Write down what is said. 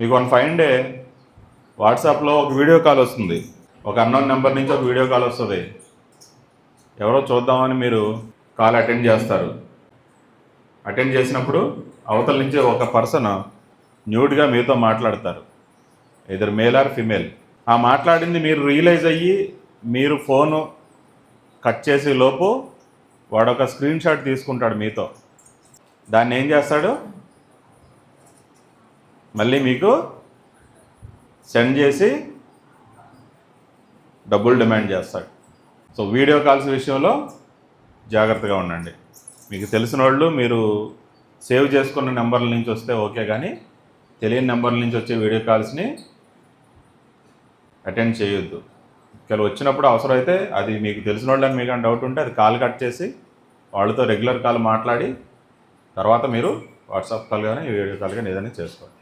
మీకు one five day వాట్సాప్లో ఒక వీడియో కాల్ వస్తుంది. ఒక అన్నోన్ నెంబర్ నుంచి ఒక వీడియో కాల్ వస్తుంది. ఎవరో చూద్దామని మీరు కాల్ అటెండ్ చేస్తారు. అటెండ్ చేసినప్పుడు అవతల నుంచి ఒక పర్సన్ న్యూడ్గా మీతో మాట్లాడతారు. ఇద్దరు మేల్ ఆర్ ఫిమేల్ ఆ మాట్లాడింది మీరు రియలైజ్ అయ్యి మీరు ఫోను కట్ చేసే లోపు వాడు ఒక స్క్రీన్ షాట్ తీసుకుంటాడు మీతో. దాన్ని ఏం చేస్తాడు? మళ్ళీ మీకు సెండ్ చేసి డబ్బులు డిమాండ్ చేస్తాడు. సో వీడియో కాల్స్ విషయంలో జాగ్రత్తగా ఉండండి. మీకు తెలిసిన వాళ్ళు మీరు సేవ్ చేసుకున్న నెంబర్ల నుంచి వస్తే ఓకే కానీ తెలియని నెంబర్ల నుంచి వచ్చే వీడియో కాల్స్ని అటెండ్ చేయొద్దు. ఒకవేళ వచ్చినప్పుడు అవసరమైతే అది మీకు తెలిసిన వాళ్ళని మీకు డౌట్ ఉంటే అది కాల్ కట్ చేసి వాళ్ళతో రెగ్యులర్ కాల్ మాట్లాడి తర్వాత మీరు వాట్సాప్ కాల్ కానీ వీడియో కాల్ కానీ ఏదైనా చేసుకోండి.